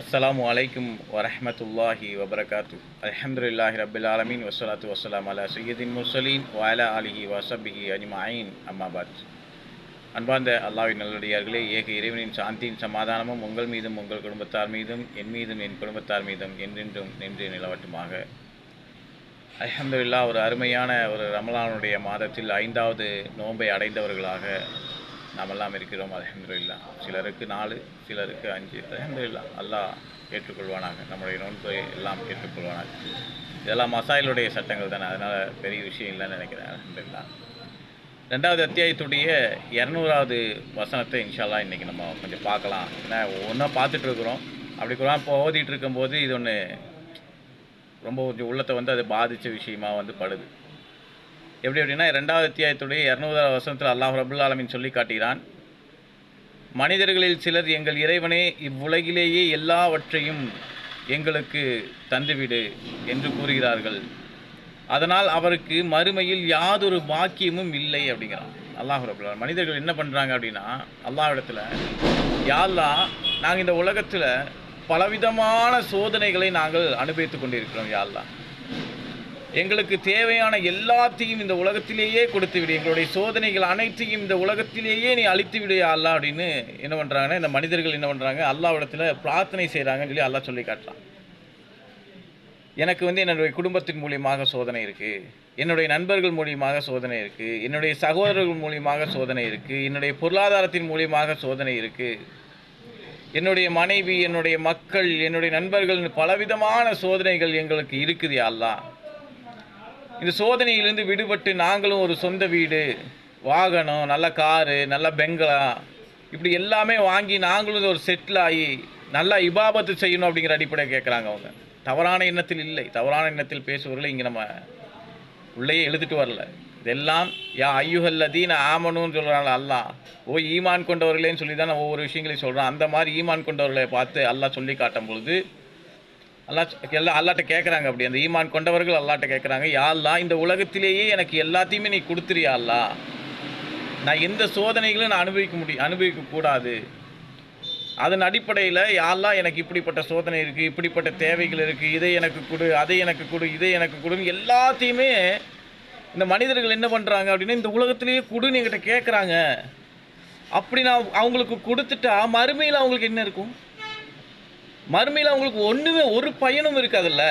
அஸ்ஸலாமு அலைக்கும் வரஹ்மத்துல்லாஹி வபரகாத்து அல்ஹம்துலில்லாஹி ரப்பில் ஆலமீன் வசலாத்து வஸ்ஸலாம் அலா சையதின் முசலீன் வஅலா அலிஹி வசபிஹி அனிமாயின் அம்மாபாத் அன்பார்ந்த அல்லாவின் நல்லடியார்களே ஏக இறைவனின் சாந்தியின் சமாதானமும் உங்கள் மீதும் உங்கள் குடும்பத்தார் மீதும் என் மீதும் என் குடும்பத்தார் மீதும் என்றென்றும் நின்று நிலவட்டுமாக. அல்ஹம்துலில்லாஹ் ஒரு அருமையான ஒரு ரமலானுடைய மாதத்தில் ஐந்தாவது நோன்பை அடைந்தவர்களாக நாமெல்லாம் இருக்கிறோம் அல்ஹம்துலில்லா சிலருக்கு நாலு சிலருக்கு அஞ்சு அல்ஹம்துலில்லா அல்லாஹ் ஏற்றுக்கொள்வானாக. நம்முடைய நோன்பை எல்லாம் ஏற்றுக்கொள்வானாக. இதெல்லாம் மசாயிலுடைய சட்டங்கள் தானே. அதனால் பெரிய விஷயம் இல்லைன்னு நினைக்கிறேன். அல்ஹம்துலில்லா. ரெண்டாவது அத்தியாயத்துடைய இரநூறாவது வசனத்தை இன்ஷால்லா இன்றைக்கி நம்ம கொஞ்சம் பார்க்கலாம். ஏன்னா ஒன்றா பார்த்துட்டு இருக்கிறோம். அப்படி குரான் இப்போ ஓதிட்டு இருக்கும்போது இது ஒன்று ரொம்ப கொஞ்சம் உள்ளத்தை வந்து அது பாதித்த விஷயமாக வந்து படுது. எப்படி அப்படின்னா ரெண்டாவது அத்தியாயத்துடைய இரநூறாவது வசனத்தில் அல்லாஹ் ரபுல் ஆலமின் சொல்லி காட்டுகிறான். மனிதர்களில் சிலர் எங்கள் இறைவனே இவ்வுலகிலேயே எல்லாவற்றையும் எங்களுக்கு தந்துவிடு என்று கூறுகிறார்கள். அதனால் அவருக்கு மறுமையில் யாதொரு பாக்கியமும் இல்லை அப்படிங்கிறான். அல்லாஹ் அபுல்லா மனிதர்கள் என்ன பண்ணுறாங்க அப்படின்னா அல்லாஹிடத்தில் யாழ்லா நாங்கள் இந்த உலகத்தில் பலவிதமான சோதனைகளை நாங்கள் அனுபவித்து கொண்டிருக்கிறோம் யாழ்லா எங்களுக்கு தேவையான எல்லாத்தையும் இந்த உலகத்திலேயே கொடுத்து விடு எங்களுடைய சோதனைகள் அனைத்தையும் இந்த உலகத்திலேயே நீ அழித்து விடு அல்லா அப்படின்னு என்ன பண்ணுறாங்கன்னா இந்த மனிதர்கள் என்ன பண்ணுறாங்க அல்லாவிடத்தில் பிரார்த்தனை செய்கிறாங்கன்னு சொல்லி அல்லாஹ் சொல்லி காட்டுறான். எனக்கு வந்து என்னுடைய குடும்பத்தின் மூலியமாக சோதனை இருக்குது என்னுடைய நண்பர்கள் மூலியமாக சோதனை இருக்குது என்னுடைய சகோதரர்கள் மூலியமாக சோதனை இருக்குது என்னுடைய பொருளாதாரத்தின் மூலியமாக சோதனை இருக்குது என்னுடைய மனைவி என்னுடைய மக்கள் என்னுடைய நண்பர்கள் பலவிதமான சோதனைகள் எங்களுக்கு இருக்குது அல்லா. இந்த சோதனையிலிருந்து விடுபட்டு நாங்களும் ஒரு சொந்த வீடு வாகனம் நல்ல காரு நல்ல பெங்களா இப்படி எல்லாமே வாங்கி நாங்களும் ஒரு செட்டில் ஆகி நல்லா இபாபத்து செய்யணும் அப்படிங்கிற அடிப்படையை கேட்குறாங்க அவங்க. தவறான எண்ணத்தில் இல்லை. தவறான எண்ணத்தில் பேசுவவர்களை இங்கே நம்ம உள்ளேயே எழுதிட்டு வரல. இதெல்லாம் யா ஐயுஹல்லதீன ஆமனுன்னு சொல்கிறாங்க அல்லா ஓ ஈமான் கொண்டவர்களேன்னு சொல்லி தான் ஒவ்வொரு விஷயங்களையும் சொல்கிறான் அந்த மாதிரி ஈமான் கொண்டவர்களை பார்த்து அல்லா சொல்லி காட்டும் பொழுது அல்லா எல்லாம் அல்லாட்ட கேட்குறாங்க அப்படி. அந்த ஈமான் கொண்டவர்கள் அல்லாட்ட கேட்குறாங்க யாழ்லா இந்த உலகத்திலேயே எனக்கு எல்லாத்தையுமே நீ கொடுத்துறியாள்லா நான் எந்த சோதனைகளும் நான் அனுபவிக்க முடியும் அனுபவிக்கக்கூடாது அதன் அடிப்படையில் யாழ்லா எனக்கு இப்படிப்பட்ட சோதனை இருக்குது இப்படிப்பட்ட தேவைகள் இருக்குது இதை எனக்கு கொடு அதை எனக்கு கொடு இதை எனக்கு கொடுன்னு எல்லாத்தையுமே இந்த மனிதர்கள் என்ன பண்ணுறாங்க அப்படின்னா இந்த உலகத்திலேயே கொடுன்னு என்கிட்ட கேட்குறாங்க அப்படி நான் அவங்களுக்கு கொடுத்துட்டா மறுமையில் அவங்களுக்கு என்ன இருக்கும்? மறுமையில் அவங்களுக்கு ஒன்றுமே ஒரு பயனும் இருக்காதுல்ல?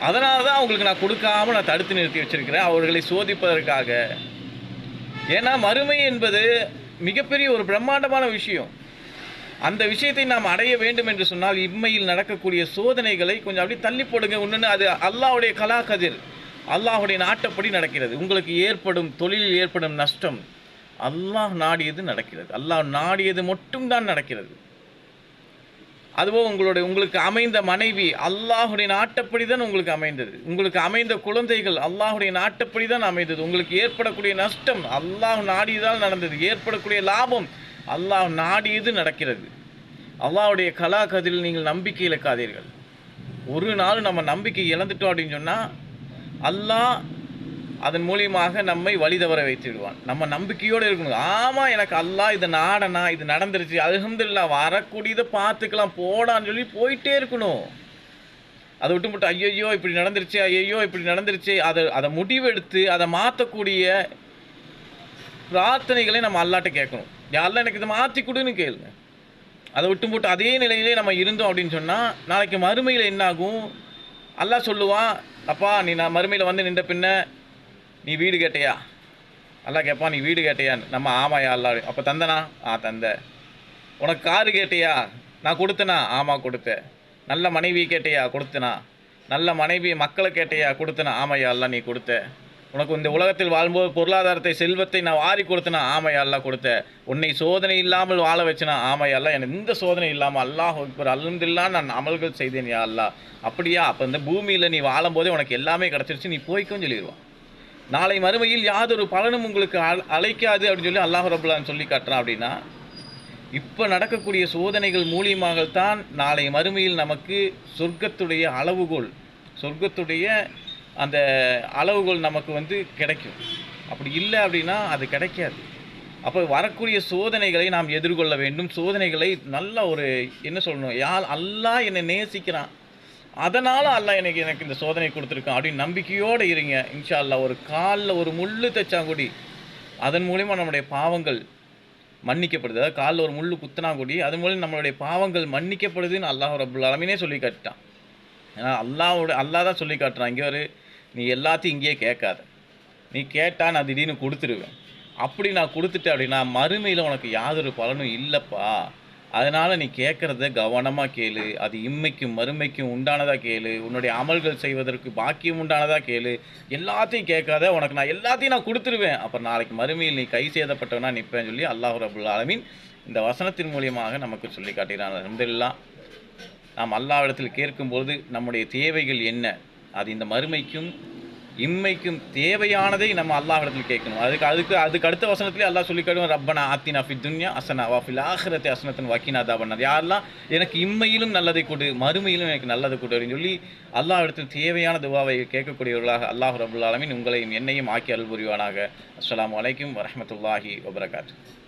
அதனால தான் அவங்களுக்கு நான் கொடுக்காம நான் தடுத்து நிறுத்தி வச்சிருக்கிறேன். அவர்களை சோதிப்பதற்காக. ஏன்னா மறுமை என்பது மிகப்பெரிய ஒரு பிரம்மாண்டமான விஷயம். அந்த விஷயத்தை நாம் அடைய வேண்டும் என்று சொன்னால் இம்மையில் நடக்கக்கூடிய சோதனைகளை கொஞ்சம் அப்படி தள்ளி போடுங்க. ஒன்றுன்னு அது அல்லாஹுடைய கலாகதிர் அல்லாஹுடைய நாட்டப்படி நடக்கிறது. உங்களுக்கு ஏற்படும் தொழிலில் ஏற்படும் நஷ்டம். அல்லாஹ் நாடியது நடக்கிறது. அல்லாஹ் நாடியது மட்டும்தான் நடக்கிறது. அதுவோ உங்களுடைய உங்களுக்கு அமைந்த மனைவி அல்லாஹுடைய நாட்டப்படி தான் உங்களுக்கு அமைந்தது. உங்களுக்கு அமைந்த குழந்தைகள் அல்லாஹுடைய நாட்டப்படி தான் அமைந்தது. உங்களுக்கு ஏற்படக்கூடிய நஷ்டம் அல்லாஹ் நாடியதால் நடந்தது. ஏற்படக்கூடிய லாபம் அல்லாஹ் நாடியது நடக்கிறது. அல்லாஹுடைய கலாக்கதில் நீங்கள் நம்பிக்கை இழக்காதீர்கள் ஒரு நாள் நம்ம நம்பிக்கை இழந்துட்டோம் அப்படின்னு சொன்னால் அல்லாஹ் அதன் மூலியமாக நம்மை வழி தவற வைத்து விடுவான் நம்ம நம்பிக்கையோடு இருக்கணும். ஆமாம் எனக்கு அல்லா இது நாடனா இது நடந்துருச்சு அலகம்துல்லா வரக்கூடியதை பார்த்துக்கலாம் போடான்னு சொல்லி போயிட்டே இருக்கணும். அதை விட்டு மட்டும் ஐயையோ இப்படி நடந்துருச்சு ஐயையோ இப்படி நடந்துருச்சு அதை அதை முடிவெடுத்து அதை மாற்றக்கூடிய பிரார்த்தனைகளை நம்ம அல்லாட்ட கேட்கணும். யாரெல்லாம் எனக்கு இதை மாற்றி கொடுன்னு கேளுங்க. அதை விட்டு போட்டு அதே நிலையிலே நம்ம இருந்தோம் அப்படின்னு சொன்னால் நாளைக்கு மறுமையில் என்னாகும்? அல்லாஹ் சொல்லுவான் அப்பா நீ நான் மறுமையில் வந்து நின்ற பின்ன நீ வீடு கேட்டியா? நல்லா கேட்பா நீ வீடு கேட்டியான்னு நம்ம ஆமாயா அல்லா. அப்போ தந்தனா? ஆ தந்த. உனக்கு காரு கேட்டியா? நான் கொடுத்தனா? ஆமாம் கொடுத்தேன். நல்ல மனைவி கேட்டையா? கொடுத்தனா. நல்ல மனைவி மக்களை கேட்டையா? கொடுத்தனா? ஆமையா அல்லா நீ கொடுத்த. உனக்கு இந்த உலகத்தில் வாழும்போது பொருளாதாரத்தை செல்வத்தை நான் வாரி கொடுத்தனா? ஆமையா அல்லா கொடுத்த. உன்னை சோதனை இல்லாமல் வாழ வச்சனா? ஆமையா அல்லா எனக்கு இந்த சோதனை இல்லாமல் அல்லாஹ் இப்போ அல்ஹம்துல்லா நான் அமல்கள் செய்தேன் யா அல்லா. அப்படியா? அப்போ இந்த பூமியில் நீ வாழும்போதே உனக்கு எல்லாமே கிடச்சிருச்சு. நீ போய்க்கும் சொல்லிடுவான் நாளை மறுமையில் யாதொரு பலனும் உங்களுக்கு அழைக்காது அப்படின்னு சொல்லி அல்லாஹ் ரபுல்லான்னு சொல்லி காட்டுறான் அப்படின்னா இப்போ நடக்கக்கூடிய சோதனைகள் மூலியமாகத்தான் நாளை மறுமையில் நமக்கு சொர்க்கத்துடைய அளவுகோல் சொர்க்கத்துடைய அந்த அளவுகோல் நமக்கு வந்து கிடைக்கும். அப்படி இல்லை அப்படின்னா அது கிடைக்காது. அப்போ வரக்கூடிய சோதனைகளை நாம் எதிர்கொள்ள வேண்டும். சோதனைகளை நல்ல ஒரு என்ன சொல்லணும் யார் அல்லாஹ் என்னை நேசிக்கிறான். அதனால் அல்லாஹ் எனக்கு எனக்கு இந்த சோதனை கொடுத்துருக்கான். அப்படின்னு நம்பிக்கையோடு இருங்க. இன்ஷா அல்லாஹ் ஒரு காலில் ஒரு முள்ளு தைச்சாங்குடி அதன் மூலிமா நம்முடைய பாவங்கள் மன்னிக்கப்படுது. அதாவது காலில் ஒரு முள்ளு குத்துனாங்கூடி அதன் மூலம் நம்மளுடைய பாவங்கள் மன்னிக்கப்படுதுன்னு அல்லாஹ் ரபுல் அலமினே சொல்லி காட்டிட்டான். ஏன்னா அல்லாவோட அல்லா தான் சொல்லி காட்டுறான். இங்கே ஒரு நீ எல்லாத்தையும் இங்கேயே கேட்காத. நீ கேட்டால் நான் திடீர்னு கொடுத்துருவேன். அப்படி நான் கொடுத்துட்டேன் அப்படின்னா மறுமையில் உனக்கு யாதொரு பலனும் இல்லைப்பா. அதனால் நீ கேட்குறத கவனமாக கேளு அது இம்மைக்கும் மறுமைக்கும் உண்டானதாக கேளு உன்னுடைய அமல்கள் செய்வதற்கு பாக்கியம் உண்டானதாக கேளு எல்லாத்தையும் கேட்காத உனக்கு நான் எல்லாத்தையும் நான் கொடுத்துருவேன். அப்புறம் நாளைக்கு மறுமையில் நீ கை சேதப்பட்டவனா நிற்பேன்னு சொல்லி அல்லாஹ் ரபுல் ஆலமின் இந்த வசனத்தின் மூலியமாக நமக்கு சொல்லி காட்டுகிறான் அலமதுல்லா நாம் அல்லாவிடத்தில் கேட்கும்போது நம்முடைய தேவைகள் என்ன? அது இந்த மறுமைக்கும் இம்மைக்கும் தேவையானதை நம்ம அல்லாஹிடத்தில் கேட்கணும். அதுக்கு அதுக்கு அதுக்கு அடுத்த வசனத்திலே அல்லாஹ் சொல்லி ரப்பனா ஆத்தினா ஃபி துன்யா அசனா வாஃபில் ஆஹிரத்தை அசனத்தன் வக்கீனா பண்ணது யாரெல்லாம் எனக்கு இம்மையிலும் நல்லதை கொடு மறுமையிலும் எனக்கு நல்லதை கொடு அப்படின்னு சொல்லி அல்லாஹ்விடத்தில் தேவையான துவாவை கேட்கக்கூடியவர்களாக அல்லாஹ் ரபுல் உங்களையும் என்னையும் ஆக்கி அருள் புரிவானாக. அஸ்லாம் வலைக்கும் வரமத்துல்லாஹி வபரகாத்து